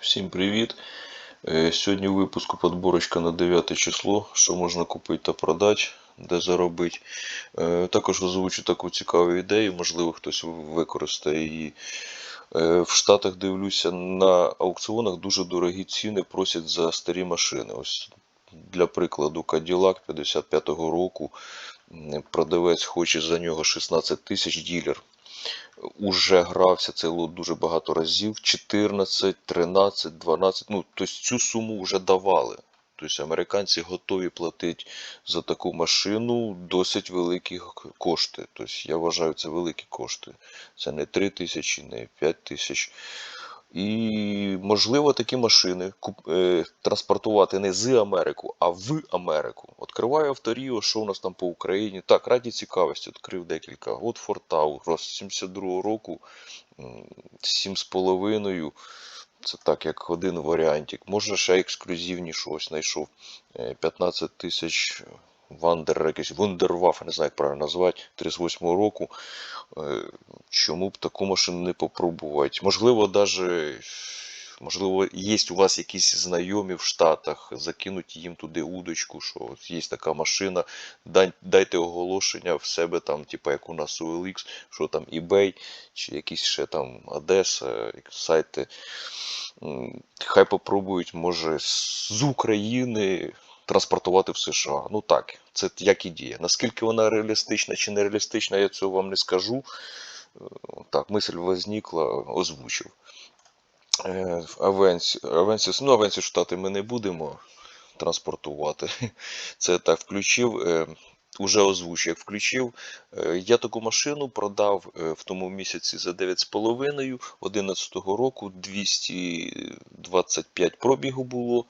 Всім привіт! Е, Сьогодні в випуску подборочка на 9 число, що можна купити та продати, де заробити. Е, Також озвучу таку цікаву ідею, можливо, хтось використає її. Е, В Штатах дивлюся, на аукціонах дуже дорогі ціни просять за старі машини. Ось для прикладу, Cadillac 55-го року продавець хоче за нього 16 тисяч ділер уже грався цей лот дуже багато разів. 14, 13, 12. Ну, тобто цю суму вже давали. Тобто американці готові платити за таку машину досить великі кошти. Тобто я вважаю, це великі кошти. Це не 3 тисячі, не 5 тисяч. І можливо такі машини е, транспортувати не з Америку, а в Америку. Відкриваю авторіо, що у нас там по Україні. Так, раді цікавості, відкрив декілька. От Фортау, роз 72 року, м, 7,5. Це так, як один варіантик. Може ще ексклюзивніше ось знайшов. Е, 15 тисяч Вандер, якийсь Вундерваф, не знаю, як правильно назвати, 38-го року. Е, Чому б таку машину не попробувати? Можливо, даже, можливо, є у вас якісь знайомі в Штатах, закинуть їм туди удочку, що є така машина, дайте оголошення в себе там, типу як у нас у OLX, що там eBay, чи якісь ще там Одеса, сайти. Хай попробують, може, з України транспортувати в США. Ну так, це як ідея. Наскільки вона реалістична чи нереалістична, я цього вам не скажу. Е, Так, мисль возникла, озвучив. Е, Авенсіс, ну, Авенсіс Штати ми не будемо транспортувати. Це так включив. е, Уже озвучив, як включив. Я таку машину продав в тому місяці за 9,5 11 року, 225 пробігу було.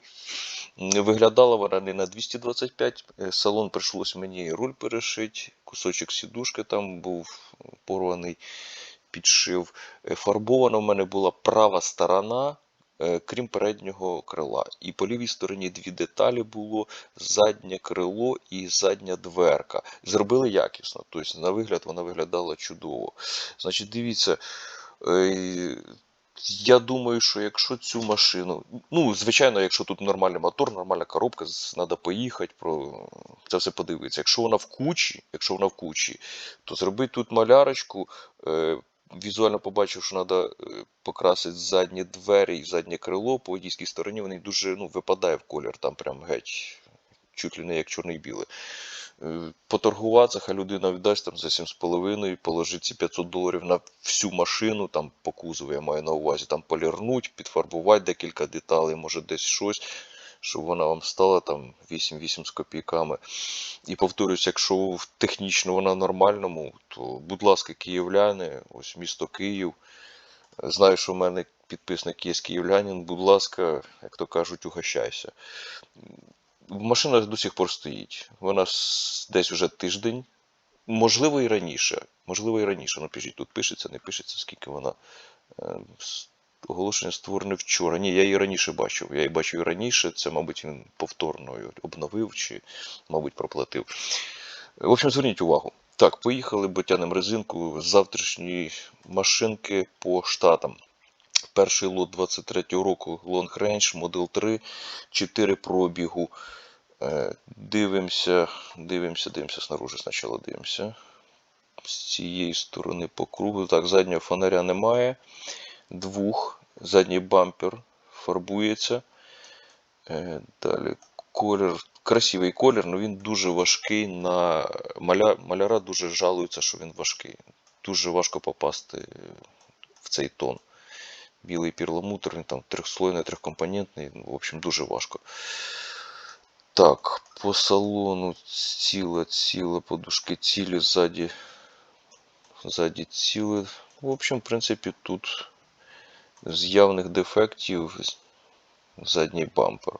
Виглядала вона не на 225. е, Салон прийшлось мені руль перешити, кусочок сідушки там був порваний, підшив. Е, Фарбована в мене була права сторона, е, крім переднього крила. І по лівій стороні дві деталі було: заднє крило і задня дверка. Зробили якісно. Тобто, на вигляд вона виглядала чудово. Значить, дивіться. Я думаю, що якщо цю машину, ну, звичайно, якщо тут нормальний мотор, нормальна коробка, треба поїхати, про це все подивитися. Якщо вона в кучі, якщо вона в кучі, то зробити тут малярочку. Е, візуально побачив, що треба покрасити задні двері і заднє крило по водійській стороні, вони дуже ну, випадає в колір, там прям геть, чуть ли не як чорний білий. Поторгуватися, хай людина віддасть там за 7,5, положить ці 500 доларів на всю машину, там по кузову я маю на увазі, там полірнуть, підфарбувати декілька деталей, може десь щось, щоб вона вам стала там 8-8 з копійками. І повторюсь, якщо технічно вона нормальному, то будь ласка, київляни, ось місто Київ. Знаю, що в мене підписник є київлянин, будь ласка, як то кажуть, угощайся. Машина до сих пор стоїть. Вона десь вже тиждень. Можливо, і раніше. Можливо, і раніше. Напишіть, тут пишеться, не пишеться, скільки вона. Е, Оголошення створене вчора. Ні, я її раніше бачив. Я її бачив і раніше. Це, мабуть, він повторно обновив чи, мабуть, проплатив. В общем, зверніть увагу. Так, поїхали, бо тянемо резинку з завтрашньої машинки по штатам. Перший лот 23-го року Long Range Model 3, 4 пробігу. Е, Дивимося, дивимося, дивимося снаружи спочатку дивимося. З цієї сторони по кругу. Так, заднього фонаря немає. Двох. Задній бампер фарбується. Е, Далі колір. Красивий колір, але він дуже важкий на маля... маляра дуже жалуються, що він важкий. Дуже важко попасти в цей тон. Білий перламутр, він там трьохслойний, трьохкомпонентний. ну, В общем, дуже важко. Так, по салону ціле, ціле, подушки цілі, ззаді, ззаді ціле. В общем, в принципі, тут з явних дефектів задній бампер.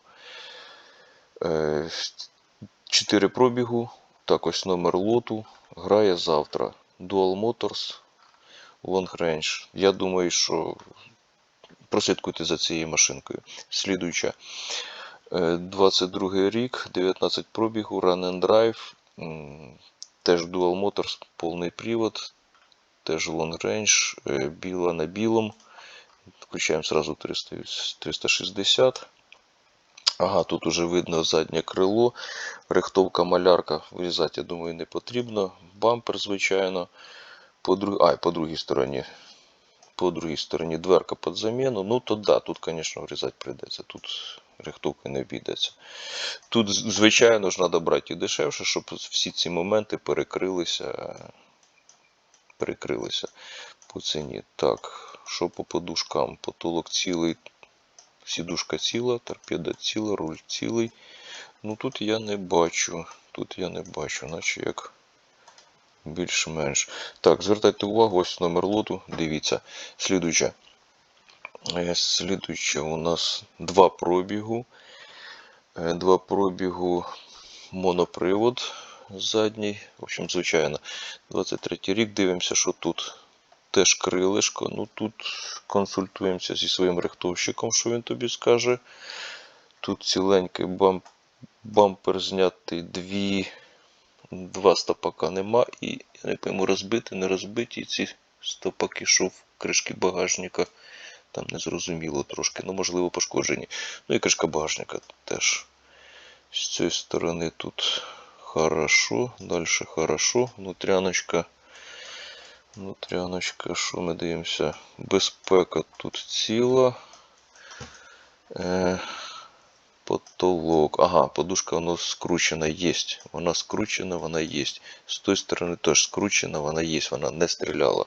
Е, Чотири пробігу, так ось номер лоту. Грає завтра. Dual Motors Long Range. Я думаю, що прослідкуйте за цією машинкою. Слідуюча. Е, 22 рік, 19 пробігу, Run and Drive. Теж Dual Motors, повний привод. Теж Long Range, е, біла на білому. Включаємо сразу 360. Ага, тут уже видно заднє крило. Рихтовка малярка. Вирізати, я думаю, не потрібно. Бампер, звичайно. По, друг... а, по другій стороні. По другій стороні дверка під заміну. Ну, то да, тут, звісно, врізати прийдеться. Тут рихтовка не обійдеться. Тут, звичайно ж, треба брати і дешевше, щоб всі ці моменти перекрилися. Перекрилися по ціні. Так, що по подушкам? Потолок цілий, сідушка ціла, торпеда ціла, руль цілий. Ну тут я не бачу. Тут я не бачу, наче як більш-менш. Так, звертайте увагу, ось номер лоту. Дивіться. Слідуюче. Е, Слідуюче у нас два пробігу. Е, Два пробігу монопривод задній. В общем, звичайно, 23 рік. Дивимося, що тут теж крилишко. Ну тут консультуємося зі своїм рихтовщиком, що він тобі скаже. Тут ціленький бам... бампер знятий, дві... два стопака нема. І я не пойму, розбити, не розбиті ці стопаки, що в кришки багажника. Там незрозуміло трошки, ну можливо пошкоджені. Ну і кришка багажника теж. З цієї сторони тут хорошо, далі хорошо. Внутряночка. Внутряночка, що ми дивимося? Безпека тут ціла. Е, потолок. Ага, подушка у нас скручена є. Вона скручена, вона є. З тої сторони теж скручена, вона є, вона не стріляла.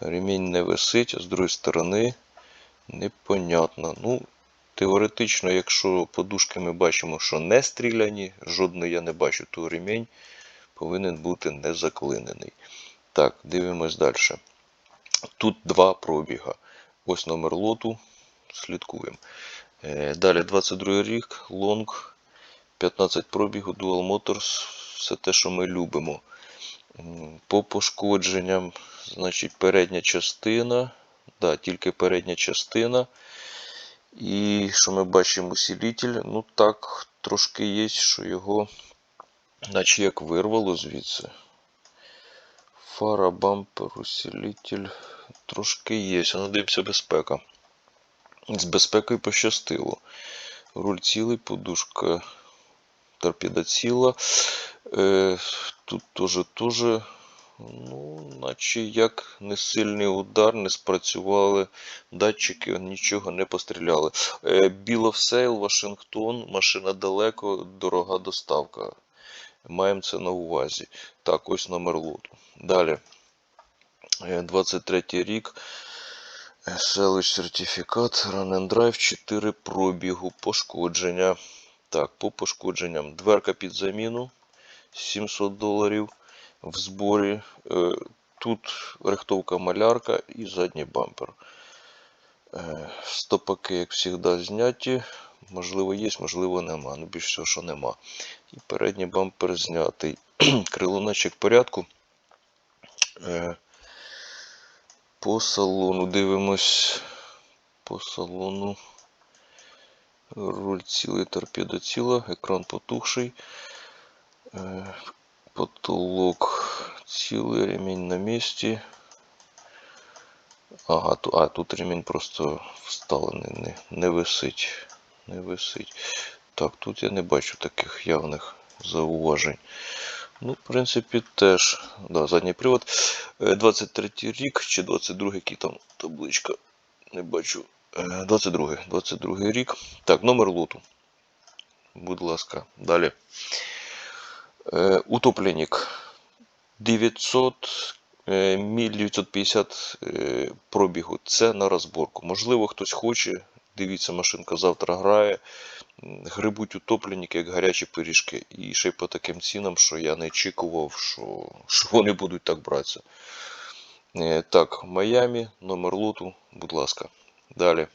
Ремінь не висить, з другої сторони непонятно. Ну, теоретично, якщо подушки ми бачимо, що не стріляні, жодної я не бачу, то ремінь повинен бути не заклинений. Так, дивимось далі. Тут два пробіга. Ось номер лоту. Слідкуємо. Е, Далі 22 рік, лонг, 15 пробігу, Dual Motors, все те, що ми любимо. По пошкодженням, значить, передня частина, да, тільки передня частина. І що ми бачимо, усилитель, ну так, трошки є, що його, наче як вирвало звідси. Фара, бампер, усилитель, трошки є. Ну безпека. З безпекою пощастило. Руль цілий, подушка торпеда ціла. Е, тут теж, теж, ну, наче як не сильний удар, не спрацювали датчики, нічого не постріляли. Е, of Вашингтон, машина далеко, дорога доставка. Маємо це на увазі. Так, ось номер лоту. Далі. Е, 23 рік. Селищ сертифікат, Run and Drive, 4 пробігу, пошкодження. Так, по пошкодженням. Дверка під заміну 700 доларів в зборі. Е, Тут рихтовка малярка і задній бампер. Е, Стопаки, як завжди, зняті. Можливо, є, можливо, нема. Ну, більш всього, що нема. І передній бампер знятий. Крилоначик порядку. По салону дивимось. По салону. Руль цілий, торпеда ціла, екран потухший. Е, Потолок цілий, ремінь на місці. Ага, ту, а тут ремінь просто вставлений, не, не висить. Не висить. Так, тут я не бачу таких явних зауважень. Ну, в принципі, теж. Да, задній привод. Е, 23 рік чи 22 який там табличка. Не бачу. Е, 22 22 рік. Так, номер лоту. Будь ласка, далі. Е, Утопленник 900 е, міль 950 е, пробігу. Це на розборку. Можливо, хтось хоче. Дивіться, машинка завтра грає. Грибуть утопленники, як гарячі пиріжки. І ще й по таким цінам, що я не очікував, що, що вони будуть так братися. Е, Так, Майамі, номер лоту, будь ласка. Далі.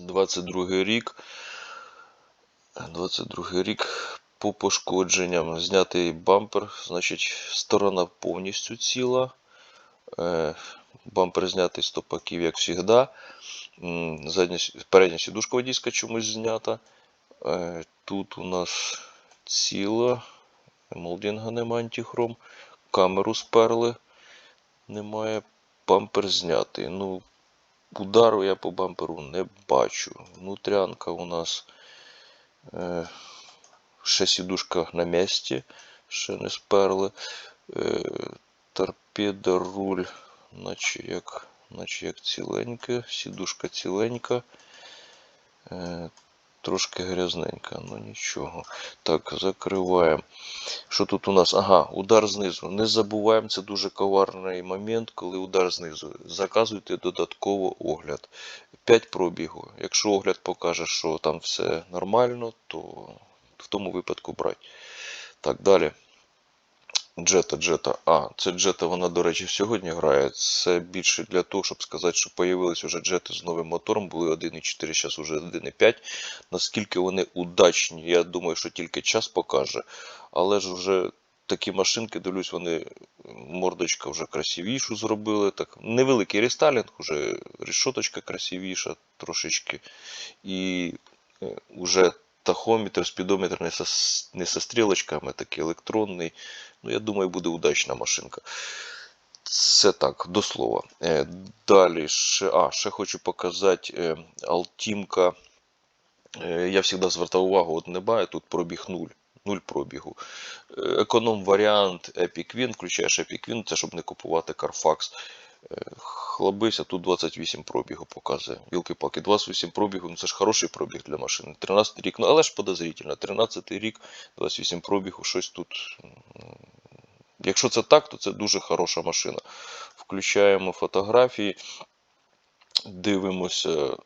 22 рік. 22 рік по пошкодженням. Знятий бампер, значить, сторона повністю ціла. Е, Бампер знятий з топаків, як завжди. Задня, передня сідушка водійська чомусь знята. Е, Тут у нас ціла. Молдінга немає антихром. Камеру сперли. Немає. Бампер знятий. Ну, Удару я по бамперу не бачу. Внутрянка у нас е, ще сідушка на місці, ще не сперли. Е, торпеда, руль, наче як, наче як сідушка ціленька. Е, трошки грязненька, ну нічого. Так, закриваємо. Що тут у нас? Ага, удар знизу. Не забуваємо, це дуже коварний момент, коли удар знизу. Заказуйте додатково огляд. 5 пробігу. Якщо огляд покаже, що там все нормально, то в тому випадку брати. Так, далі. Джета, Джета. А, це Джета, вона, до речі, сьогодні грає. Це більше для того, щоб сказати, що появились вже джети з новим мотором, були 1.4, зараз вже 1.5. Наскільки вони удачні, я думаю, що тільки час покаже. Але ж вже такі машинки, дивлюсь, вони мордочка вже красивішу зробили. Так, невеликий рестайлінг, вже рішоточка красивіша трошечки. І е, уже тахометр, спідометр не со, не со стрілочками, такий електронний. Ну, я думаю, буде удачна машинка. Це так, до слова. Е, Далі ще, а, ще хочу показати е, Алтімка. Е, Я завжди звертав увагу, от не бає, тут пробіг 0. 0 пробігу. Економ варіант Epic Win, включаєш Epic Win, це щоб не купувати Carfax. Хлобися, тут 28 пробігу показує. Вілки-паки, 28 пробігу, ну це ж хороший пробіг для машини. 13 рік, ну але ж подозрительно. 13 рік, 28 пробігу, щось тут. Якщо це так, то це дуже хороша машина. Включаємо фотографії, дивимося.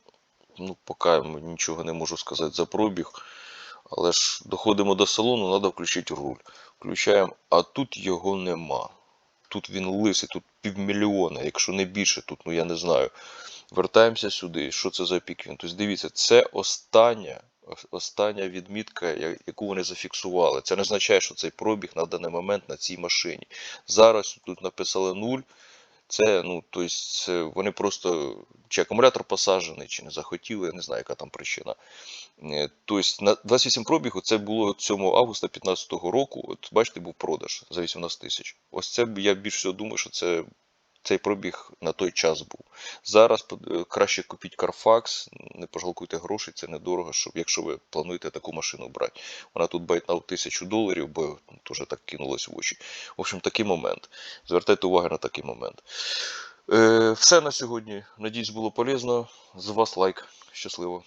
Ну, поки нічого не можу сказати за пробіг. Але ж доходимо до салону, треба включити руль. Включаємо, а тут його нема. Тут він лисий, тут півмільйона, якщо не більше, тут, ну я не знаю. Вертаємося сюди. Що це за піквін? Тобто дивіться, це остання, остання відмітка, яку вони зафіксували. Це не означає, що цей пробіг на даний момент на цій машині. Зараз тут написали 0. Це, ну, тобто, вони просто чи акумулятор посаджений, чи не захотіли, я не знаю, яка там причина. Тобто на 28 пробігу це було 7 августа 2015 року. От бачите, був продаж за 18 тисяч. Ось це я більше всього думаю, що це цей пробіг на той час був. Зараз е, краще купіть Carfax, не пожалкуйте грошей, це недорого, щоб, якщо ви плануєте таку машину брати. Вона тут байтна тисячу доларів, бо теж так кинулось в очі. В общем, такий момент. Звертайте увагу на такий момент. Е, все на сьогодні. Надіюсь, було полезно. З вас лайк. Щасливо.